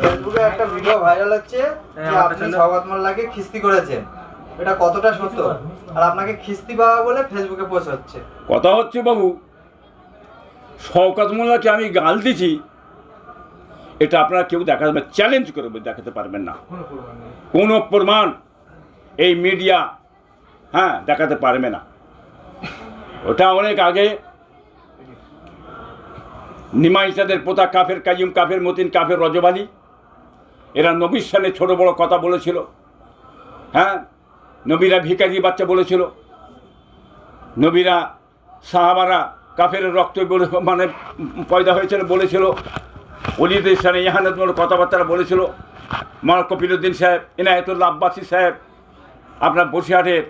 ফেসবুকে একটা video viral হচ্ছে যে আপনি সৌগত মোল্লাকে খিস্তি করেছেন। এটা কতটা সত্য? আর আপনাকে খিস্তি পাওয়া বলে ফেসবুকে পোস্ট হচ্ছে। কথা হচ্ছে বাবু শওকাত মোল্লাকে আমি গাল দিছি এটা আপনারা কেউ দেখা যাবে চ্যালেঞ্জ করে দেখাতে পারবেন না। কোনো প্রমাণ এই মিডিয়া হ্যাঁ দেখাতে পারবে না। ওটা অনেক আগে নিমাইসাদের পোতা কাফের কাইম কাফের মতিন কাফের রজবালি এরা নবীর সালে ছোট বড় কথা বলেছিল। হ্যাঁ? নবীরা ভিকারি বাচ্চা বলেছিল। নবীরা সাহাবারা কাফের রক্ত বলে মানে পয়দা হয়েছিল বলেছিল। অলিদের সানে ইহানতমূলক কথাবার্তা বলেছিল। মার কপিলুদ্দিন সাহেব, ইনায়তুল্লাহ আব্বাসী সাহেব, আপনার বসিরহাটের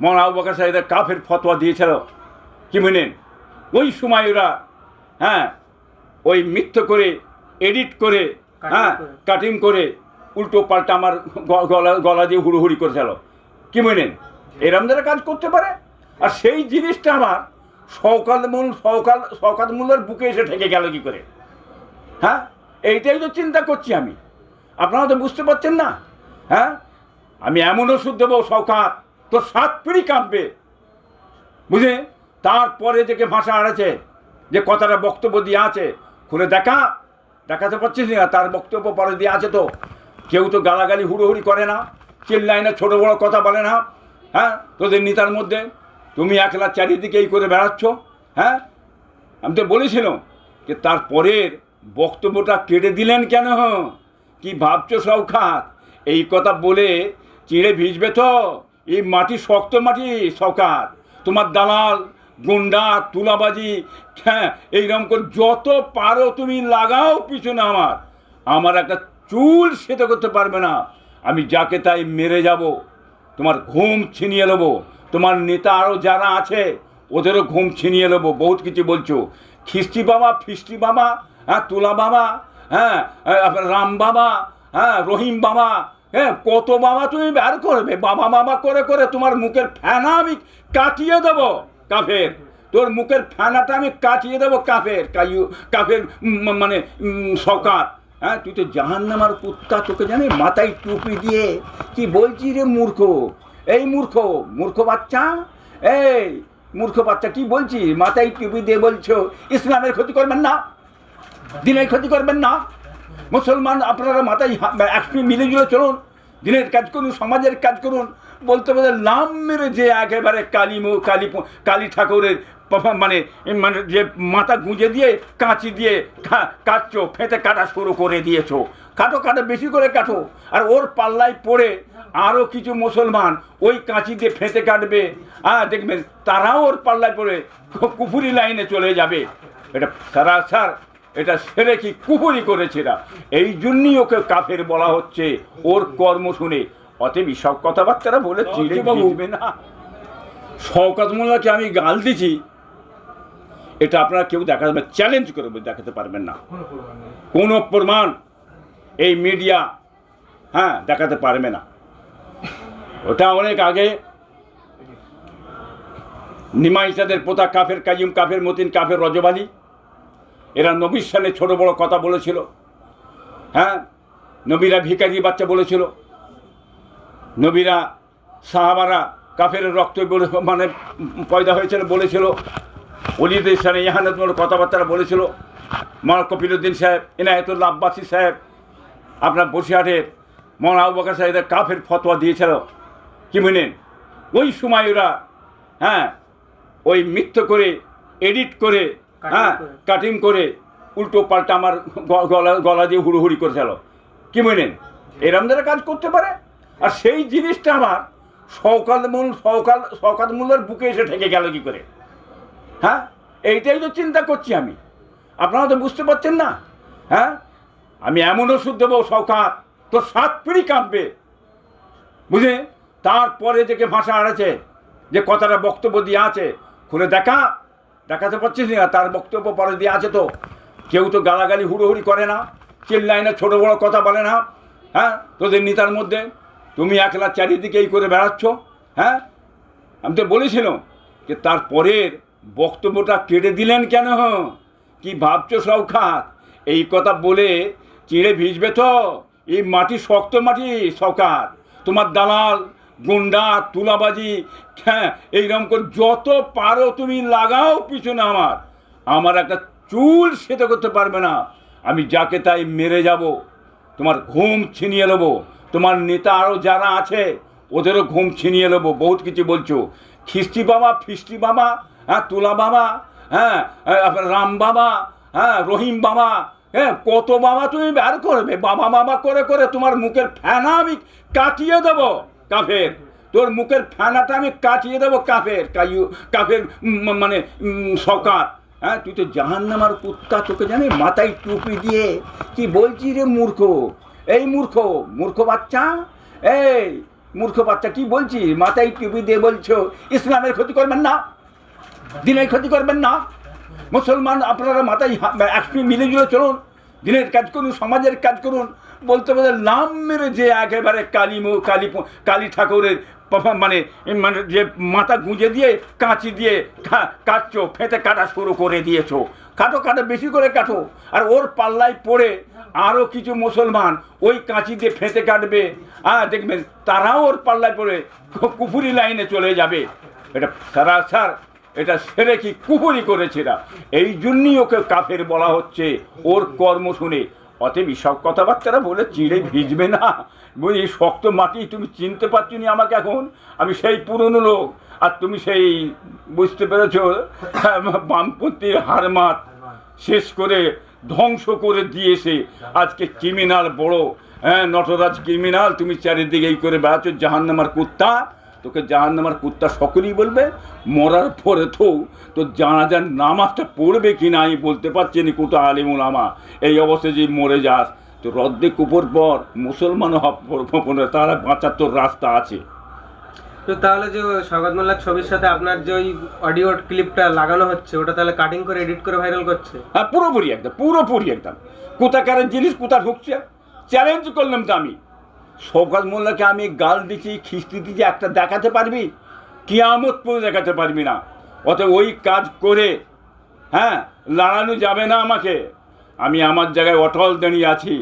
মৌলানা আবু সাহেবের কাফের ফতোয়া দিয়েছিল। কি মেনেন ওই সময় ওরা হ্যাঁ ওই মিথ্য করে এডিট করে হ্যাঁ কাটিং করে উল্টো পাল্টা আমার গলা গলা দিয়ে হুড়োহুড়ি করেছিল কি মেনেন এরম যারা কাজ করতে পারে? আর সেই জিনিসটা আমার সকাল মূল সকাল সকাল মূলের বুকে এসে ঠেকে গেল কি করে? হ্যাঁ এইটাই তো চিন্তা করছি আমি। আপনারা তো বুঝতে পারছেন না? হ্যাঁ আমি এমন ওষুধ দেবো সৌকাত তোর সাত পিড়ি কাঁপবে। বুঝলে তারপরে থেকে ভাষা হারাছে যে কথাটা বক্তব্য দিয়ে আছে খুলে দেখা। দেখাতে পারছিস না? তার বক্তব্য পরে দিয়ে আছে তো। কেউ তো গালাগালি হুড়োহুড়ি করে না। চিল্লায় না ছোটো বড়ো কথা বলে না। হ্যাঁ? তোদের নেতার মধ্যে। তুমি একলা চারিদিকে এই করে বেড়াচ্ছ। হ্যাঁ? আমি তো বলেছিলাম যে তারপরের বক্তব্যটা কেটে দিলেন কেন? কি ভাবছ সৌখাত? এই কথা বলে চিড়ে ভিজবে তো? এই মাটি শক্ত মাটি সৌকাত তোমার দালাল গুন্ডা, তুলাবাজি হ্যাঁ এইরকম করে যত পারো তুমি লাগাও পিছনে আমার। আমার একটা চুল সেতে করতে পারবে না। আমি যাকে তাই মেরে যাব, তোমার ঘুম ছিনিয়ে নেব। তোমার নেতা আরও যারা আছে, ওদেরও ঘুম ছিনিয়ে নেব। বহুত কিছু বলছো। খিস্টি বাবা ফিস্টি বাবা হ্যাঁ তুলা বাবা হ্যাঁ রাম বাবা হ্যাঁ রহিম বাবা হ্যাঁ কত বাবা তুমি বের করবে? বাবা বাবা করে করে তোমার মুখের ফেনা আমি কাটিয়ে দেবো। কাফের। তোর মুখের ফেনাটা আমি কাটিয়ে দেবো কাফের। কাইউ কাফের মানে সকাত হ্যাঁ তুই তো জাহান নামার কুত্তা তোকে জানি, মাথায় টুপি দিয়ে কি বলছি রে মূর্খ? এই মূর্খ মূর্খ বাচ্চা? এই মূর্খ বাচ্চা, কি বলছি মাথায় টুপি দিয়ে বলছো, ইসলামের ক্ষতি করবেন না? দিনের ক্ষতি করবেন না? মুসলমান, আপনারা মাথায় একসঙ্গে মিলে জুলে চলুন। দিনের কাজ করুন, সমাজের কাজ করুন। বলতে বলতে নাম মেরে যে একেবারে কালী কালী কালী ঠাকুরের মানে মানে যে মাথা গুঁজে দিয়ে, কাঁচি দিয়ে কাটছো ফেঁতে কাটা শুরু করে দিয়েছ। কাটো কাটো, বেশি করে কাটো। আর ওর পাল্লায় পড়ে আরও কিছু মুসলমান ওই কাঁচি দিয়ে ফেঁতে কাটবে। হ্যাঁ দেখবেন তারাও ওর পাল্লায় পড়ে কুফুরি লাইনে চলে যাবে। এটা সারাসার এটা সেরে কি কুপুরি করেছে এই জন্যই ওকে কাফের বলা হচ্ছে। ওর কর্ম শুনে অতএব সব কথাবার্তারা বলে চিড়ে বুঝবে না। শওকাত মোল্লাকে আমি গাল দিছি এটা আপনারা কেউ দেখা যাবে চ্যালেঞ্জ করে দেখাতে পারবেন না। কোনো প্রমাণ এই মিডিয়া হ্যাঁ দেখাতে পারবে না। ওটা অনেক আগে নিমাইসাদের পোতা কাফের কাইম কাফের মতিন কাফের রজবালি এরা নবীর সালে ছোট বড় কথা বলেছিল। হ্যাঁ নবীরা ভিকারি বাচ্চা বলেছিল। নবীরা সাহাবারা কাফের রক্ত বলে মানে পয়দা হয়েছিল বলেছিল। অলিদের সানে ইহানতমূলক কথাবার্তা বলেছিল। মার কপিলুদ্দিন সাহেব ইনায়তুল্লাহ আব্বাসী সাহেব আপনার বসিরহাটের মৌলানা আবু বকর সাহেবের কাফের ফতোয়া দিয়েছিল। কি মেনেন ওই সময় ওরা হ্যাঁ ওই মিথ্য করে এডিট করে হ্যাঁ কাটিং করে উল্টো পাল্টা আমার গলা গলা দিয়ে হুড়োহুড়ি করেছিল। কি মেনেন এরম যারা কাজ করতে পারে? আর সেই জিনিসটা আমার সকাল মূল সকাল সকাল মূলের বুকে এসে ঠেকে গেল কি করে? হ্যাঁ? এইটাই তো চিন্তা করছি আমি। আপনারা তো বুঝতে পারছেন না? হ্যাঁ? আমি এমন ওষুধ দেবো সৌকাত তোর সাত পিড়ি কাঁপবে। বুঝলে? তারপরে থেকে ভাষা হারাছে যে কথাটা বক্তব্য দিয়ে আছে, খুলে দেখা। দেখাতে পারছিস না, তার বক্তব্য পরে দিয়ে আছে তো। কেউ তো গালাগালি হুড়োহুড়ি করে না, চিল্লায় না, ছোটো বড়ো কথা বলে না। হ্যাঁ? তোদের নেতার মধ্যে তুমি একলা চারিদিকে এই করে বেড়াচ্ছ হ্যাঁ? আমি তো বলেছিলাম যে তারপরের বক্তব্যটা কেটে দিলেন কেন? কি ভাবছ সৌখাত? এই কথা বলে চিড়ে ভিজবে তো? এই মাটি শক্ত মাটি সরকার তোমার দালাল, গুন্ডা, তুলাবাজি হ্যাঁ এইরকম করে যত পারো তুমি লাগাও পিছনে আমার। আমার একটা চুল সেটা করতে পারবে না। আমি যাকে তাই মেরে যাব, তোমার ঘুম ছিনিয়ে নেব। তোমার নেতা আরও যারা আছে, ওদেরও ঘুম ছিনিয়ে নেব। বহুত কিছু বলছো। খিস্টি বাবা ফিস্টি বাবা হ্যাঁ তুলা বাবা হ্যাঁ রাম বাবা হ্যাঁ রহিম বাবা হ্যাঁ কত বাবা তুমি বের করবে? বাবা বাবা করে করে তোমার মুখের ফেনা আমি কাটিয়ে দেবো, কাফের। তোর মুখের ফেনাটা আমি কাটিয়ে দেবো, কাফের। কাইউ কাফের মানে সকার। হ্যাঁ তুই তো জাহান নামার কুত্তা, তোকে জানি মাথায় টুপি দিয়ে, কি বলছি রে মূর্খ? এই মূর্খ মূর্খ বাচ্চা, এই মূর্খ বাচ্চা কি বলছি মাথায় টুপি দিয়ে বলছো, ইসলামের ক্ষতি করবেন না, দিনের ক্ষতি করবেন না। মুসলমান, আপনারা মাথায় একসঙ্গে মিলে জুলে চলুন, দিনের কাজ করুন, সমাজের কাজ করুন, বলতে বলতে নাম মেরে যে একেবারে কালী কালী কালী ঠাকুরের মানে মানে যে মাথা গুঁজে দিয়ে, কাঁচি দিয়ে কাটছো ফেঁতে কাটা শুরু করে দিয়েছ। কাটো কাটো, বেশি করে কাটো। আর ওর পাল্লায় পড়ে আরও কিছু মুসলমান ওই কাঁচি দিয়ে ফেঁতে কাটবে। হ্যাঁ দেখবেন, তারাও ওর পাল্লায় পড়ে কুফুরি লাইনে চলে যাবে। এটা সারাসার এটা সেরে কি কুপুরি করেছে না এই জন্যই ওকে কাফের বলা হচ্ছে। ওর কর্ম শুনে। অতএব সব কথাবার্তারা বলে চিড়ে ভিজবে না। বুঝি শক্ত মাটি তুমি চিনতে পারছ নি আমাকে এখন? আমি সেই পুরনো লোক। আর তুমি সেই, বুঝতে পেরেছ? বামপন্থীর হারমাত শেষ করে ধ্বংস করে দিয়েছে। আজকে ক্রিমিনাল বড় হ্যাঁ নটরাজ ক্রিমিনাল তুমি চারিদিকে এই করে বেড়াচ্ছ, জাহান্নামার কুত্তা। তোকে জাহান্নামার কুত্তা সকলেই বলবে মরার পরে তো তো জানাজার নামাজটা পড়বে কি না আমি বলতে পারছি না কুতো আলিমুল আমা এই অবস্থায় যে মরে যাস তো রদ্দে কুপর পর মুসলমান তারা বাঁচার তোর রাস্তা আছে। তো তাহলে যে স্বাগত মোল্লার ছবির সাথে আপনার যে ওই অডিও ক্লিপটা লাগানো হচ্ছে ওটা তাহলে কাটিং করে এডিট করে ভাইরাল করছে? হ্যাঁ পুরোপুরি একদম পুরোপুরি একদম। কোথাকারের জিনিস কোথা ঢুকছে। চ্যালেঞ্জ করলাম তো আমি। শওকাত মোল্লাকে আমি গাল দিচ্ছি, খিস্তি দিচ্ছি, একটা দেখাতে পারবি? কিয়ামত পর্যন্ত দেখাতে পারবি না। অত ওই কাজ করে হ্যাঁ লড়ানো যাবে না আমাকে। আমি আমার জায়গায় অটল দাঁড়িয়ে আছি।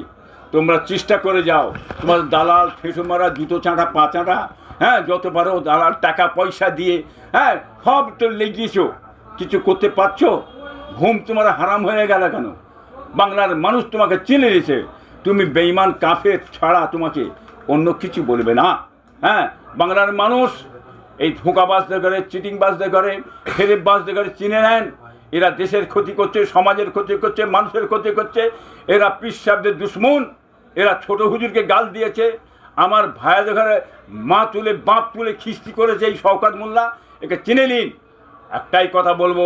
তোমরা চেষ্টা করে যাও। তোমার দালাল ফেসো মারা, জুতো চাঁটা পা চাঁটা হ্যাঁ যত পারো দালাল টাকা, পয়সা দিয়ে হ্যাঁ সব তো লেগিয়েছো কিছু করতে পারছ? ঘুম তোমার হারাম হয়ে গেল কেন? বাংলার মানুষ তোমাকে চিনে নিয়েছে। তুমি বেইমান কাফের ছাড়া তোমাকে। অন্য কিছু বলবে না। হ্যাঁ বাংলার মানুষ এই ধোঁকাবাজদের করে চিটিংবাজদের করে ফেরেববাজদের করে চিনে নেন। এরা দেশের ক্ষতি করছে, সমাজের ক্ষতি করছে, মানুষের ক্ষতি করছে। এরা পিসাবদের দুশ্মন। এরা ছোট হুজুরকে গাল দিয়েছে। আমার ভাইয়াদের ঘরে মা তুলে, বাপ তুলে খিস্তি করেছে এই শওকাত মোল্লা। একে চিনে নিন। একটাই কথা বলব,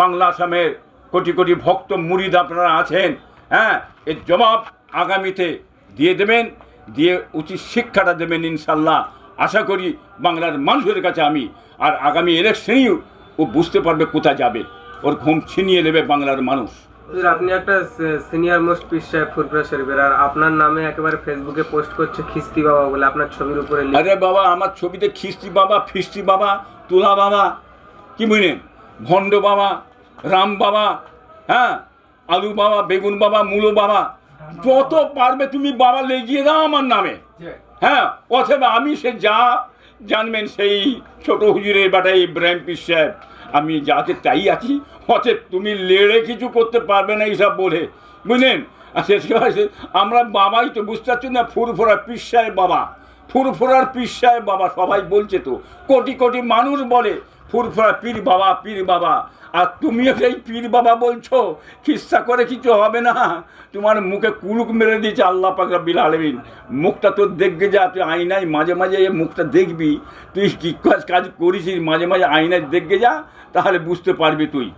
বাংলা আসামের কোটি কোটি ভক্ত, মুরিদ আপনারা আছেন হ্যাঁ এর জবাব আগামীতে দিয়ে দেবেন। দিয়ে উচিত শিক্ষাটা দেবেন ইনশাল্লাহ। আশা করি বাংলার মানুষের কাছে আমি আর আগামী ইলেকশনেও ও বুঝতে পারবে কোথায় যাবে। ওর ঘুম ছিনিয়ে নেবে বাংলার মানুষ। আপনি একটা সিনিয়র মোস্ট পিস সাহেব ফুরপুরা শরীফের আর আপনার নামে একেবারে ফেসবুকে পোস্ট করছে খিস্তি বাবা বলে আপনার ছবির উপরে। আরে বাবা আমার ছবিতে খিস্তি বাবা ফিস্তি বাবা তুলা বাবা কি বুঝলেন ভণ্ড বাবা রাম বাবা হ্যাঁ? আলু বাবা বেগুন বাবা মূলো বাবা যত পারবে তুমি বাবা লেগিয়ে দাও আমার নামে। হ্যাঁ অথবা আমি সে যা জানবেন সেই ছোট হুজুরের বাটাই ইব্রাহিম পিস সাহেব। আমি যাকে তাই আছি অতএব তুমি লেড়ে কিছু করতে পারবে না এইসব বলে। বুঝলেন? শেষ আমরা বাবাই তো বুঝতে পারছি না ফুরফুরা পিস সাহেব বাবা। ফুরফুরার সাহেব বাবা সবাই বলছে তো। কোটি কোটি মানুষ বলে ফুরফুরা পীর বাবা পীর বাবা। আর তুমিও সেই পীর বাবা বলছো, খিস্সা করে কিছু হবে না। তোমার মুখে কুলুক মেরে দিয়েছে আল্লাহ পাকরা বিল আলমিন। মুখটা তোর দেখবে যা, তুই আয়নায় মাঝে মাঝে এই মুখটা দেখবি। তুই কী কাজ কাজ করিস মাঝে মাঝে আয়নায় দেখবে যা, তাহলে বুঝতে পারবি তুই।